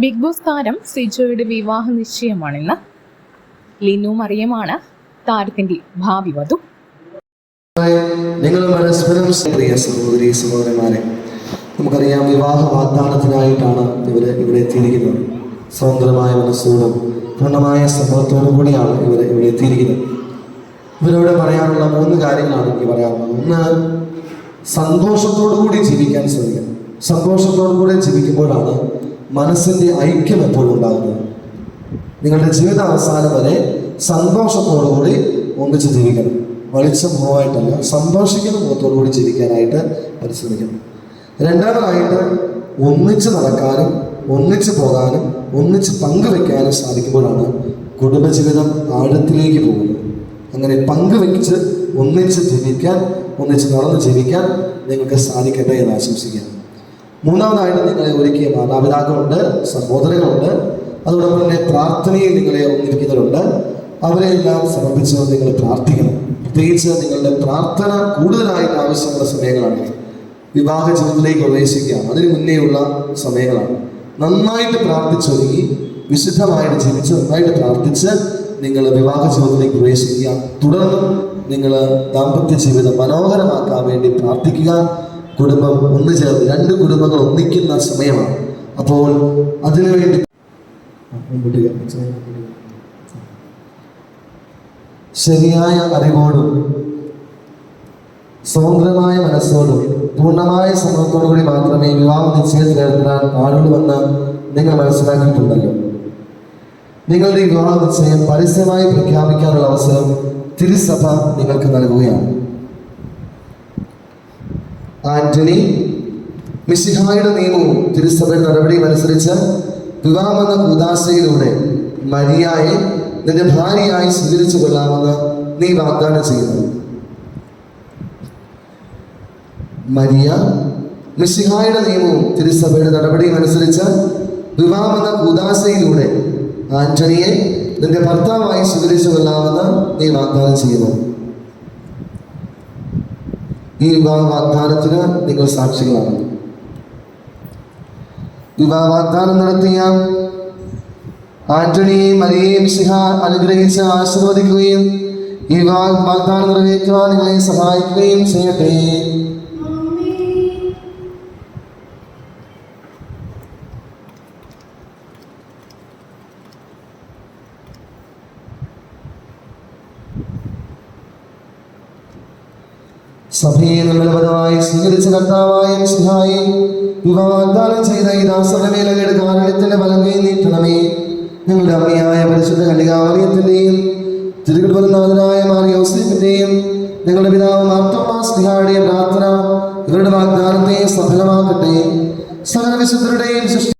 Big boss താരം സിജോയുടെ വിവാഹ നിശ്ചയമാണിന്ന് ലിനു മറിയമാണ് താരത്തിന്റെ ഭാവി വധു. പ്രിയ സഹോദരി സഹോദരന്മാരെ നമുക്കറിയാം വിവാഹ വാഗ്ദാനത്തിനായിട്ടാണ് ഇവർ ഇവിടെ എത്തിയിരിക്കുന്നത്. സ്വതന്ത്രമായ മനസ്സോടും പൂർണമായ സമ്മതത്തോടും കൂടിയാണ് ഇവർ ഇവിടെ എത്തിയിരിക്കുന്നത്. ഇവരോട് പറയാനുള്ള മൂന്ന് കാര്യങ്ങളാണ് എനിക്ക് പറയാനുള്ളത്. ഒന്ന് സന്തോഷത്തോടു കൂടി ജീവിക്കാൻ ശ്രമിക്കുക. സന്തോഷത്തോടു കൂടി ജീവിക്കുമ്പോഴാണ് മനസ്സിന്റെ ഐക്യം എപ്പോഴും ഉണ്ടാകുന്നത് നിങ്ങളുടെ ജീവിത അവസാനം വരെ സന്തോഷത്തോടുകൂടി ഒന്നിച്ച് ജീവിക്കണം. വെളിച്ചം മുഖമായിട്ടല്ല സന്തോഷിക്കുന്ന മുഖത്തോടു കൂടി ജീവിക്കാനായിട്ട് പരിശ്രമിക്കണം. രണ്ടാമതായിട്ട് ഒന്നിച്ച് നടക്കാനും ഒന്നിച്ച് പോകാനും ഒന്നിച്ച് പങ്കുവെക്കാനും സാധിക്കുമ്പോഴാണ് കുടുംബജീവിതം ആഴത്തിലേക്ക് പോകുന്നത്. അങ്ങനെ പങ്കുവെച്ച് ഒന്നിച്ച് ജീവിക്കാൻ ഒന്നിച്ച് നടന്ന് ജീവിക്കാൻ നിങ്ങൾക്ക് സാധിക്കട്ടെ എന്ന് ആശംസിക്കാം. മൂന്നാമതായിട്ട് നിങ്ങളെ ഒരുക്കിയ മാതാപിതാക്കളുണ്ട് സഹോദരങ്ങളുണ്ട്. അതോടൊപ്പം തന്നെ പ്രാർത്ഥനയിൽ നിങ്ങളെ ഒന്നിരിക്കുന്നവരുണ്ട്. അവരെല്ലാം സമർപ്പിച്ച് നിങ്ങൾ പ്രാർത്ഥിക്കണം. പ്രത്യേകിച്ച് നിങ്ങളുടെ പ്രാർത്ഥന കൂടുതലായിട്ട് ആവശ്യമുള്ള സമയങ്ങളാണ് വിവാഹ ജീവിതത്തിലേക്ക് പ്രവേശിക്കുക. അതിന് മുന്നേയുള്ള സമയങ്ങളാണ്. നന്നായിട്ട് പ്രാർത്ഥിച്ചൊരുങ്ങി വിശുദ്ധമായിട്ട് ജീവിച്ച് നന്നായിട്ട് പ്രാർത്ഥിച്ച് നിങ്ങൾ വിവാഹ ജീവിതത്തിലേക്ക് പ്രവേശിക്കുക. തുടർന്ന് നിങ്ങൾ ദാമ്പത്യ ജീവിതം മനോഹരമാക്കാൻ വേണ്ടി പ്രാർത്ഥിക്കുക. കുടുംബം ഒന്നു ചേർന്ന് രണ്ട് കുടുംബങ്ങൾ ഒന്നിക്കുന്ന സമയമാണ് അപ്പോൾ അതിനുവേണ്ടി. ശരിയായ അറിവോടും സ്വതന്ത്രമായ മനസ്സോടും പൂർണമായ സമ്മതത്തോടു കൂടി മാത്രമേ വിവാഹ നിശ്ചയത്തിൽ ഏർപ്പെടാൻ പാടുള്ളൂവെന്ന് നിങ്ങൾ മനസ്സിലാക്കിയിട്ടുണ്ടല്ലോ നിങ്ങളുടെ വിവാഹ നിശ്ചയം പരസ്യമായി പ്രഖ്യാപിക്കാനുള്ള അവസരം തിരുസഭ നിങ്ങൾക്ക് നൽകുകയാണ് ആന്റണി മിശിഹായുടെ നിയമവും തിരുസഭയുടെ നടപടിയും അനുസരിച്ച് വിവാഹമെന്ന ഉദാസയിലൂടെ മരിയായെ നിന്റെ ഭാര്യയായി സ്വീകരിച്ചു കൊള്ളാമെന്ന് നീ വാഗ്ദാനം ചെയ്യുന്നു. മരിയ മിശിഹായുടെ നിയമവും തിരുസഭയുടെ നടപടിയും അനുസരിച്ച് വിവാഹമെന്ന ഉദാസയിലൂടെ ആന്റണിയെ നിന്റെ ഭർത്താവായി സ്വീകരിച്ചു കൊള്ളാമെന്ന് നീ വാഗ്ദാനം ചെയ്യുന്നു. ഈ വിവാഹ വാഗ്ദാനത്തിന് നിങ്ങൾ സാക്ഷികളാണ്. വിവാഹ വാഗ്ദാനം നടത്തിയ ആന്റണിയെയും മരിയെയും സിഹ അനുഗ്രഹിച്ച് ആശീർവദിക്കുകയും ഈ വിവാഹ വാഗ്ദാനം നിറവേറ്റുവാൻ നിങ്ങളെ സഹായിക്കുകയും ചെയ്യട്ടെ. സഭയെ നിർമ്മലപദമായി സ്വീകരിച്ച കർത്താവായ സിഹായി വിഭവാഗ്ദാനം ചെയ്ത ഈ ദാസനമേലകയുടെ കാരണത്തിന്റെ വലങ്കയിൽ നീട്ടണമേ. ഞങ്ങളുടെ അമ്മയായ പരിശുദ്ധ കന്യകാവലയത്തിന്റെയും തിരുകുടുംബനാഥനായ മാറിയോസിന്റെയും ഞങ്ങളുടെ പിതാവ് മാർത്തോമാസ്ലിഹായുടെയും പ്രാർത്ഥന ഇവരുടെ വാഗ്ദാനത്തെ സഫലമാക്കട്ടെ. സകല വിശുദ്ധരുടെയും സൃഷ്ടി